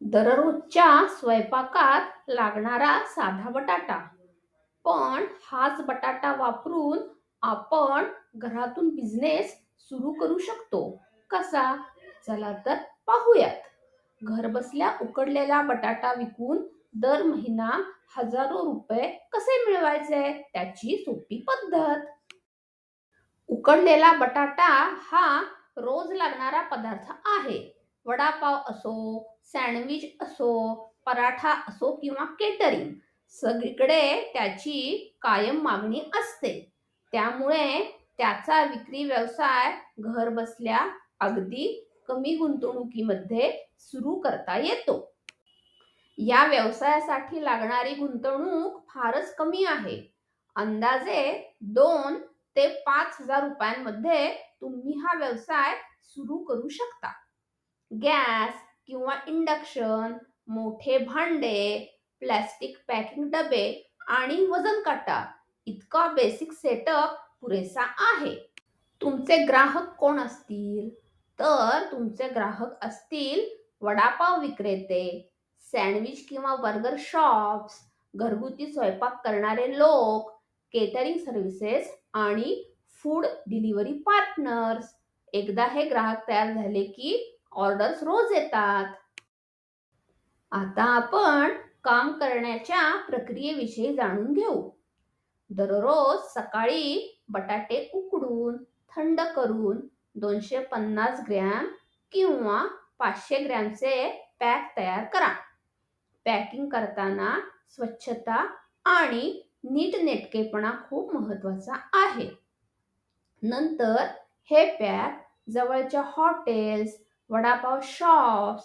दररोजच्या स्वयंपाकात लागणारा साधा बटाटा. पण हाच बटाटा वापरून आपण घरातून बिझनेस सुरू करू शकतो. कसा? चला तर पाहूयात. घरबसल्या उकडलेला बटाटा विकून दर महिना हजारो रुपये कसे मिळवायचे? त्याची सोपी पद्धत. उकडलेला बटाटा हा रोज लागणारा पदार्थ आहे. वडापाव असो सँडविच असो पराठा असो किंवा केटरिंग सगळीकडे त्याची कायम मागणी असते. त्यामुळे त्याचा विक्री व्यवसाय घर बसल्या अगदी कमी गुंतवणुकीमध्ये सुरू करता येतो. या व्यवसायासाठी लागणारी गुंतवणूक फारच कमी आहे. अंदाजे दोन ते पाच हजार रुपयांमध्ये तुम्ही हा व्यवसाय सुरू करू शकता. गॅस किंवा इंडक्शन मोठे भांडे प्लॅस्टिक पॅकिंग डबे आणि वजन काटा इतका बेसिक सेटअप पुरेसा आहे. तुमचे ग्राहक कोण असतील? तर तुमचे ग्राहक असतील वडापाव विक्रेते सँडविच किंवा बर्गर शॉप्स घरगुती स्वयंपाक करणारे लोक केटरिंग सर्व्हिसेस आणि फूड डिलिव्हरी पार्टनर्स. एकदा हे ग्राहक तयार झाले की ऑर्डर्स रोज येतात. आता आपण काम करण्याच्या प्रक्रियेविषयी जाणून घेऊ. दररोज सकाळी बटाटे उकडून थंड करून दोनशे पन्नास ग्रॅम किंवा पाचशे ग्रॅमचे पॅक तयार करा. पॅकिंग करताना स्वच्छता आणि नीटनेटकेपणा खूप महत्त्वाचा आहे. नंतर हे पॅक जवळच्या हॉटेल्स वडापाव शॉप्स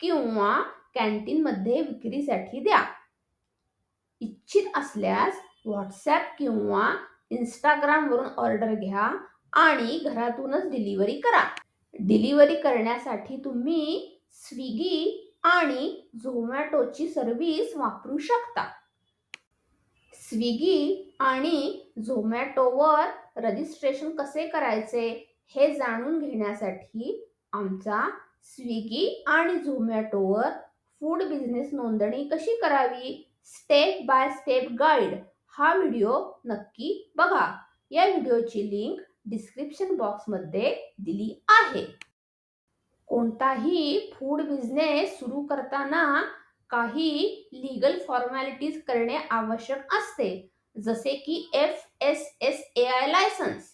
किंवा कॅन्टीनमध्ये विक्रीसाठी द्या. इच्छित असल्यास व्हॉट्सॲप किंवा इंस्टाग्रामवरून ऑर्डर घ्या आणि घरातूनच डिलिव्हरी करा. डिलिव्हरी करण्यासाठी तुम्ही स्विगी आणि झोमॅटोची सर्व्हिस वापरू शकता. स्विगी आणि झोमॅटोवर रजिस्ट्रेशन कसे करायचे हे जाणून घेण्यासाठी आमचा स्विगी आणि झोमॅटोवर फूड बिझनेस नोंदणी कशी करावी? Step by step guide. हा व्हिडिओ नक्की बघा. या व्हिडिओची लिंक डिस्क्रिप्शन बॉक्समध्ये दिली आहे. कोणताही फूड बिझनेस सुरू करताना काही लीगल फॉर्मॅलिटीज करणे आवश्यक असते जसे की F S S A I licence.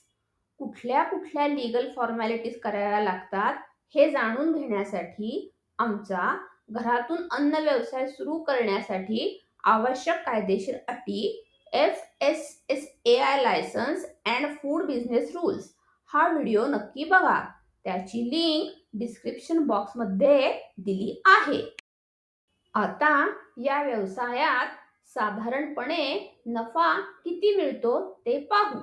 कुठल्या कुठल्या लीगल फॉर्मॅलिटीज करायला लागतात? हे जाणून घेण्यासाठी आमचा घरातून अन्न व्यवसाय सुरू करण्यासाठी आवश्यक कायदेशीर अटी F S S A I licence and food business rules हा व्हिडिओ नक्की बघा. त्याची लिंक डिस्क्रिप्शन बॉक्समध्ये दिली आहे. आता या व्यवसायात साधारणपणे नफा किती मिळतो ते पाहू.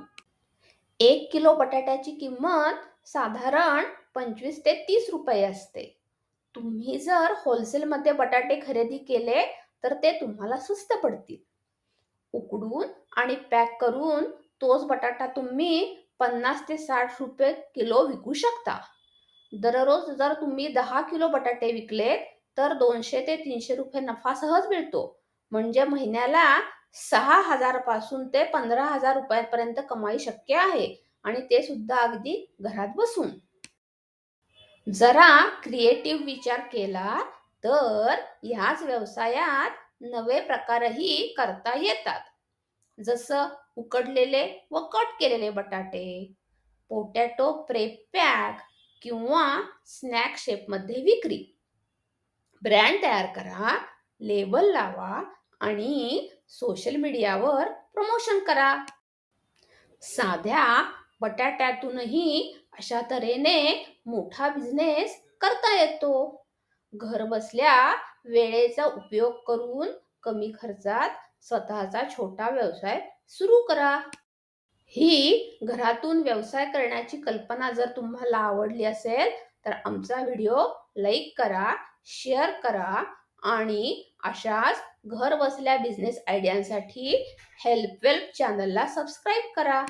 एक किलो बटाट्याची किंमत साधारण पंचवीस ते तीस रुपये असते. तुम्ही जर होलसेलमध्ये बटाटे खरेदी केले तर ते तुम्हाला स्वस्त पडतील. उकडून आणि पॅक करून तोच बटाटा तुम्ही पन्नास ते साठ रुपये किलो विकू शकता. दररोज जर तुम्ही दहा किलो बटाटे विकले तर दोनशे ते तीनशे रुपये नफा सहज मिळतो. म्हणजे महिन्याला सहा हजारपासून ते पंधरा हजार रुपयांपर्यंत कमाई शक्य आहे. आणि ते सुद्धा अगदी घरात बसून. जरा क्रिएटिव्ह विचार केला तर ह्याच व्यवसायात नवे प्रकारही करता येतात. जसं उकडलेले व कट केलेले बटाटे पोटॅटो प्रेप पॅक किंवा स्नॅक शेपमध्ये विक्री. ब्रँड तयार करा लेबल लावा आणि सोशल मीडियावर प्रमोशन करा. साध्या बटाट्यातूनही अशा तऱ्हेने मोठा बिझनेस करता येतो. घर बसल्या वेळेचा उपयोग करून कमी खर्चात स्वतःचा छोटा व्यवसाय सुरू करा. ही घरातून व्यवसाय करण्याची कल्पना जर तुम्हाला आवडली असेल तर आमचा व्हिडिओ लाईक करा शेअर करा आणि अशाच घर बसल्या बिझनेस आयडियांसाठी हेल्पवेल्प चॅनलला सबस्क्राईब करा.